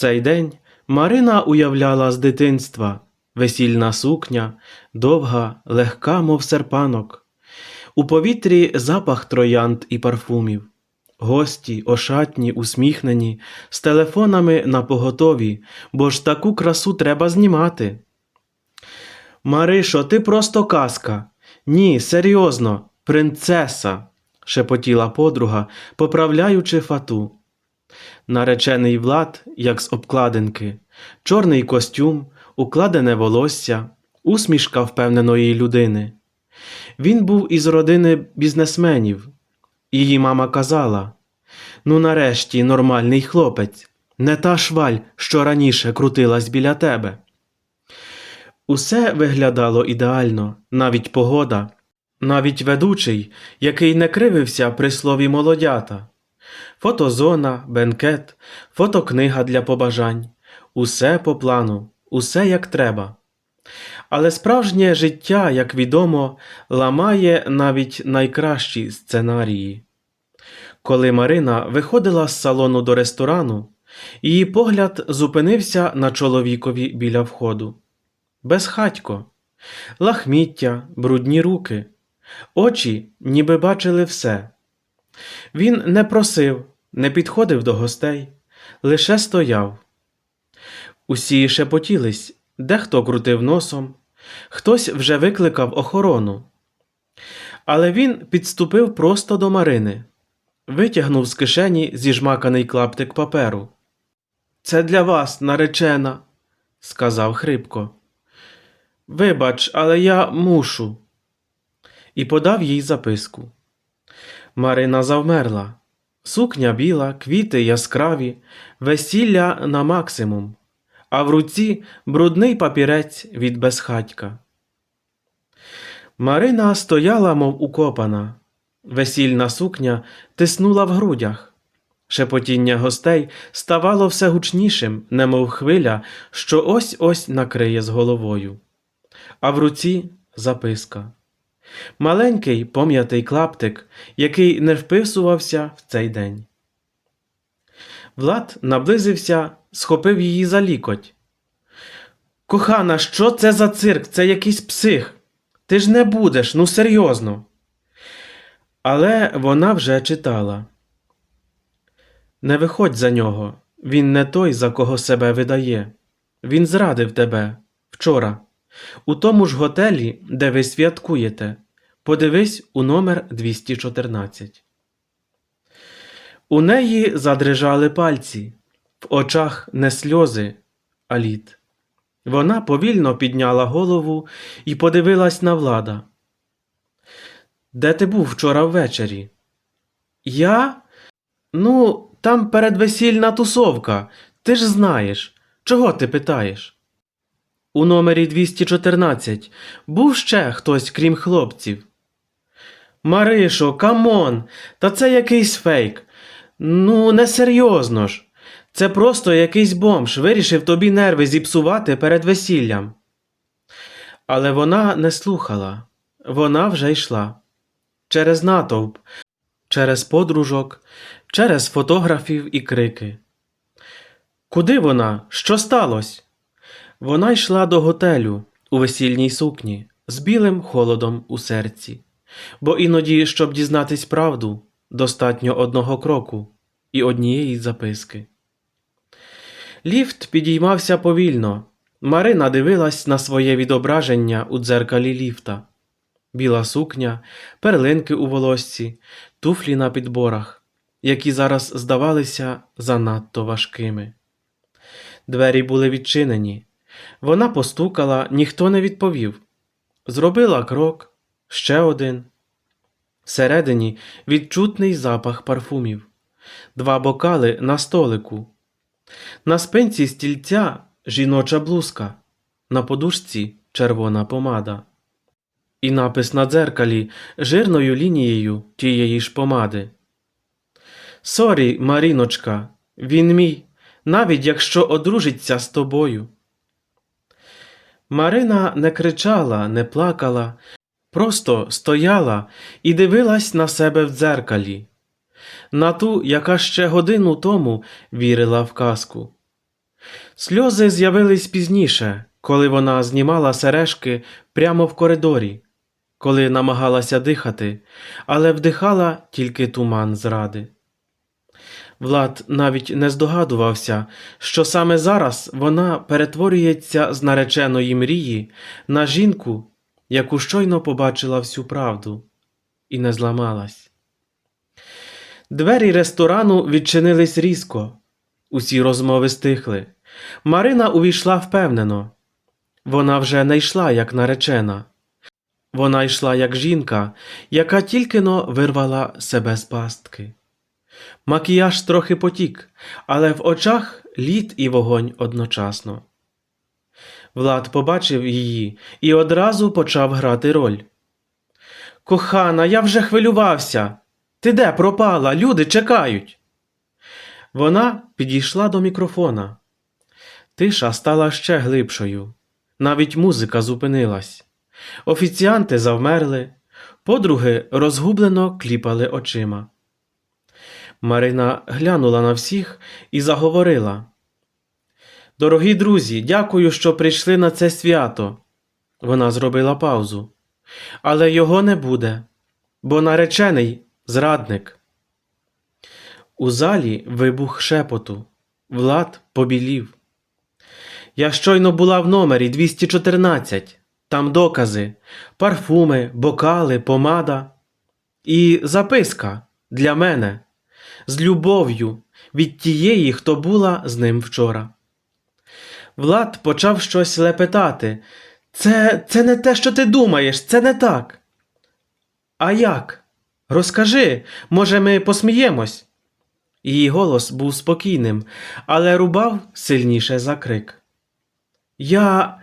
Цей день Марина уявляла з дитинства весільна сукня, довга, легка, мов серпанок. У повітрі запах троянд і парфумів. Гості, ошатні, усміхнені, з телефонами на поготові, бо ж таку красу треба знімати. Маришо, ти просто казка. Ні, серйозно, принцеса, шепотіла подруга, поправляючи фату. Наречений Влад, як з обкладинки, чорний костюм, укладене волосся, усмішка впевненої людини. Він був із родини бізнесменів. Її мама казала: Ну, нарешті, нормальний хлопець, не та шваль, що раніше крутилась біля тебе. Усе виглядало ідеально, навіть погода, навіть ведучий, який не кривився при слові молодята. Фотозона, бенкет, фотокнига для побажань. Усе по плану, усе як треба. Але справжнє життя, як відомо, ламає навіть найкращі сценарії. Коли Марина виходила з салону до ресторану, її погляд зупинився на чоловікові біля входу. Безхатько, лахміття, брудні руки, очі ніби бачили все. Він не просив, не підходив до гостей, лише стояв. Усі шепотілись, дехто крутив носом, хтось вже викликав охорону. Але він підступив просто до Марини, витягнув з кишені зіжмаканий клаптик паперу. Це для вас, наречена, сказав хрипко. Вибач, але я мушу. І подав їй записку. Марина завмерла. Сукня біла, квіти яскраві, весілля на максимум, а в руці брудний папірець від безхатька. Марина стояла, мов укопана. Весільна сукня тиснула в грудях. Шепотіння гостей ставало все гучнішим, немов хвиля, що ось ось накриє з головою. А в руці записка. Маленький пом'ятий клаптик, який не вписувався в цей день. Влад наблизився, схопив її за лікоть. Кохана, що це за цирк? Це якийсь псих. Ти ж не будеш, ну серйозно. Але вона вже читала. Не виходь за нього. Він не той, за кого себе видає. Він зрадив тебе вчора. У тому ж готелі, де ви святкуєте, подивись у номер 214. У неї задрижали пальці, в очах не сльози, а лід. Вона повільно підняла голову і подивилась на влада. Де ти був вчора ввечері? Я? Ну, там передвесільна тусовка. Ти ж знаєш. Чого ти питаєш? У номері 214 був ще хтось, крім хлопців. Маришо, камон, та це якийсь фейк. Ну, несерйозно ж. Це просто якийсь бомж вирішив тобі нерви зіпсувати перед весіллям. Але вона не слухала, вона вже йшла. Через натовп, через подружок, через фотографів і крики. Куди вона? Що сталося? Вона йшла до готелю у весільній сукні з білим холодом у серці, бо іноді, щоб дізнатись правду, достатньо одного кроку і однієї записки. Ліфт підіймався повільно. Марина дивилась на своє відображення у дзеркалі ліфта. Біла сукня, перлинки у волосці, туфлі на підборах, які зараз здавалися занадто важкими. Двері були відчинені. Вона постукала, ніхто не відповів. Зробила крок, ще один. Всередині відчутний запах парфумів, два бокали на столику. На спинці стільця жіноча блузка, на подушці червона помада. І напис на дзеркалі жирною лінією тієї ж помади. Сорі, Маріночка, він мій, навіть якщо одружиться з тобою. Марина не кричала, не плакала, просто стояла і дивилась на себе в дзеркалі, на ту, яка ще годину тому вірила в казку. Сльози з'явились пізніше, коли вона знімала сережки прямо в коридорі, коли намагалася дихати, але вдихала тільки туман зради. Влад навіть не здогадувався, що саме зараз вона перетворюється з нареченої мрії на жінку, яку щойно побачила всю правду, і не зламалась. Двері ресторану відчинились різко. Усі розмови стихли. Марина увійшла впевнено. Вона вже не йшла як наречена. Вона йшла як жінка, яка тільки но вирвала себе з пастки. Макіяж трохи потік, але в очах лід і вогонь одночасно. Влад побачив її і одразу почав грати роль. Кохана, я вже хвилювався. Ти де пропала? Люди чекають. Вона підійшла до мікрофона. Тиша стала ще глибшою. Навіть музика зупинилась. Офіціанти завмерли, подруги розгублено кліпали очима. Марина глянула на всіх і заговорила. Дорогі друзі, дякую, що прийшли на це свято. Вона зробила паузу. Але його не буде, бо наречений зрадник. У залі вибух шепоту. Влад побілів. Я щойно була в номері 214. Там докази, парфуми, бокали, помада. І записка для мене з любов'ю від тієї, хто була з ним вчора. Влад почав щось лепетати. Це, це не те, що ти думаєш, це не так. А як? Розкажи, може, ми посміємось? Її голос був спокійним, але рубав сильніше за крик. Я.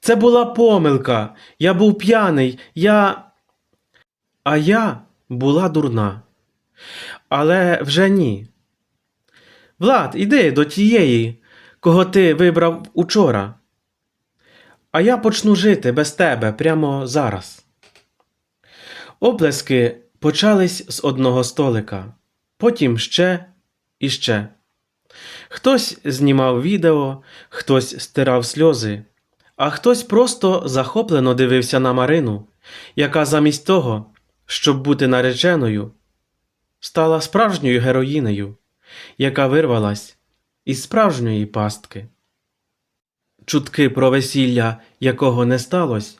Це була помилка. Я був п'яний, я. А я була дурна. Але вже ні. Влад, іди до тієї, кого ти вибрав учора. А я почну жити без тебе прямо зараз. Оплески почались з одного столика, потім ще і ще. Хтось знімав відео, хтось стирав сльози, а хтось просто захоплено дивився на Марину, яка замість того, щоб бути нареченою, стала справжньою героїнею, яка вирвалась із справжньої пастки. Чутки про весілля, якого не сталося,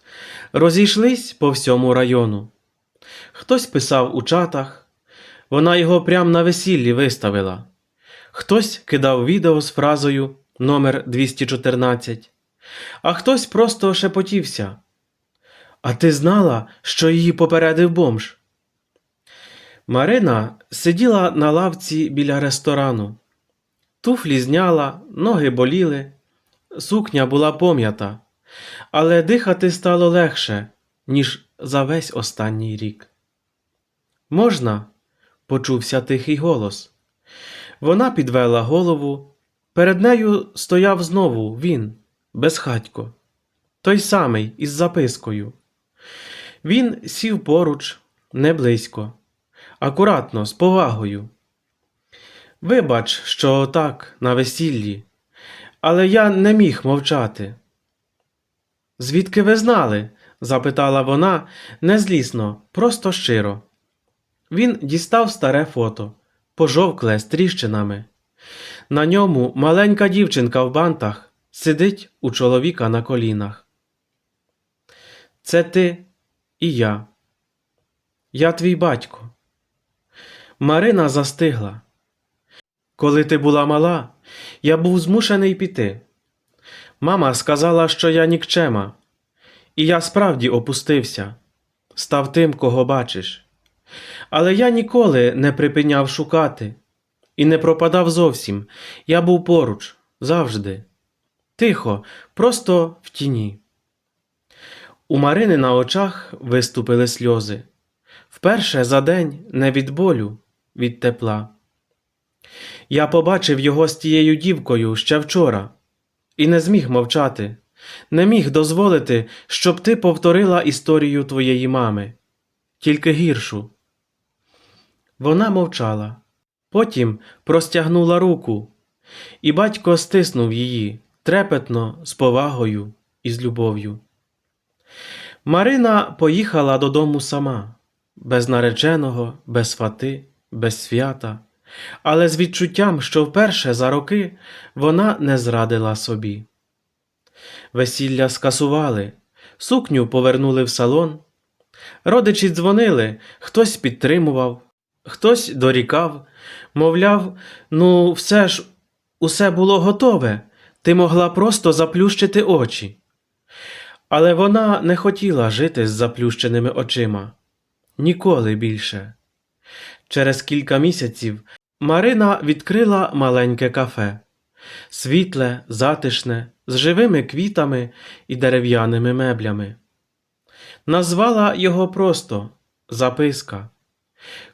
розійшлись по всьому району. Хтось писав у чатах, вона його прямо на весіллі виставила. Хтось кидав відео з фразою номер 214, а хтось просто шепотівся. А ти знала, що її попередив бомж? Марина сиділа на лавці біля ресторану. Туфлі зняла, ноги боліли, сукня була пом'ята, але дихати стало легше, ніж за весь останній рік. Можна? почувся тихий голос. Вона підвела голову. Перед нею стояв знову він, безхатько, той самий із запискою. Він сів поруч, не близько, акуратно, з повагою. Вибач, що так, на весіллі, але я не міг мовчати. Звідки ви знали? запитала вона незлісно, просто щиро. Він дістав старе фото, пожовкле з тріщинами. На ньому маленька дівчинка в бантах сидить у чоловіка на колінах. Це ти і я. Я твій батько. Марина застигла. Коли ти була мала, я був змушений піти. Мама сказала, що я нікчема, і я справді опустився, став тим, кого бачиш. Але я ніколи не припиняв шукати і не пропадав зовсім. Я був поруч завжди. Тихо, просто в тіні. У Марини на очах виступили сльози. Вперше за день не від болю, від тепла. Я побачив його з тією дівкою ще вчора і не зміг мовчати, не міг дозволити, щоб ти повторила історію твоєї мами, тільки гіршу. Вона мовчала, потім простягнула руку. і батько стиснув її трепетно, з повагою і з любов'ю. Марина поїхала додому сама, без нареченого, без фати, без свята, але з відчуттям, що вперше за роки вона не зрадила собі. Весілля скасували, сукню повернули в салон. Родичі дзвонили, хтось підтримував, хтось дорікав, мовляв, ну, все ж, усе було готове, ти могла просто заплющити очі. Але вона не хотіла жити з заплющеними очима. Ніколи більше. Через кілька місяців Марина відкрила маленьке кафе. Світле, затишне, з живими квітами і дерев'яними меблями. Назвала його просто записка.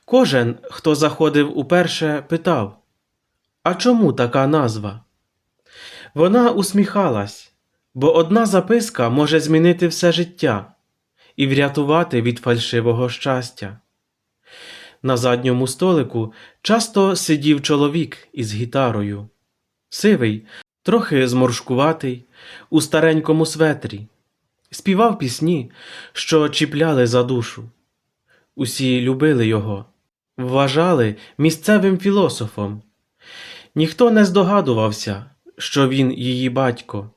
Кожен, хто заходив уперше, питав А чому така назва? Вона усміхалась, бо одна записка може змінити все життя і врятувати від фальшивого щастя. На задньому столику часто сидів чоловік із гітарою, сивий, трохи зморшкуватий, у старенькому светрі, співав пісні, що чіпляли за душу. Усі любили його, вважали місцевим філософом. Ніхто не здогадувався, що він її батько.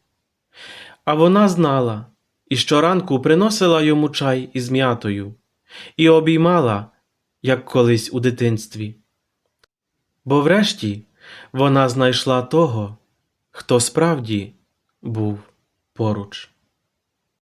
А вона знала і щоранку приносила йому чай із м'ятою і обіймала, як колись у дитинстві. Бо врешті вона знайшла того, хто справді був поруч.